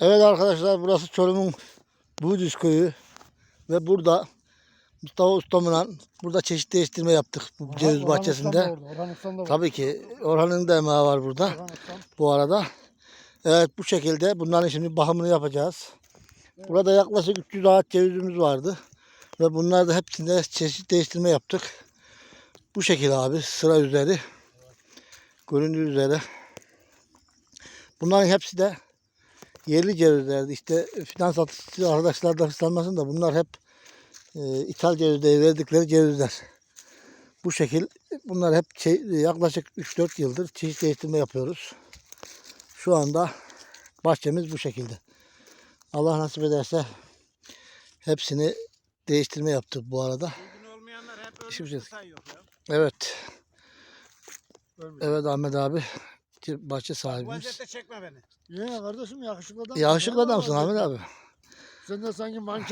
Evet arkadaşlar burası Çorum'un Buğdüz köyü ve burada Mustafa Ustam'la burada çeşit değiştirme yaptık bu ceviz bahçesinde. Orhan Ustam da var. Tabii ki Orhan'ın da emeği var burada Orhan Ustam. bu arada. Evet bu şekilde bunların şimdi bakımını yapacağız. Burada yaklaşık 300 ağaç cevizimiz vardı. Ve bunlar da hepsinde çeşit değiştirme yaptık. Bu şekilde abi sıra üzeri. Göründüğü üzere. Bunların hepsi de yerli cevizlerdi. İşte fidan satıcı arkadaşlar da hırslanmasın da bunlar hep e, ithal cevizde verdikleri cevizler. Bu şekil bunlar hep çe- yaklaşık 3-4 yıldır çeşit değiştirme yapıyoruz. Şu anda bahçemiz bu şekilde. Allah nasip ederse hepsini değiştirme yaptık bu arada. Bugün olmayanlar hep ölmüş şey-. Evet. Ölmüş. Evet Ahmet abi. Bahçe Bu sahibimiz. vaziyette çekme beni. Niye kardeşim yakışıklı adam. Yakışıklı adamsın Ahmet abi. Sen de sanki manken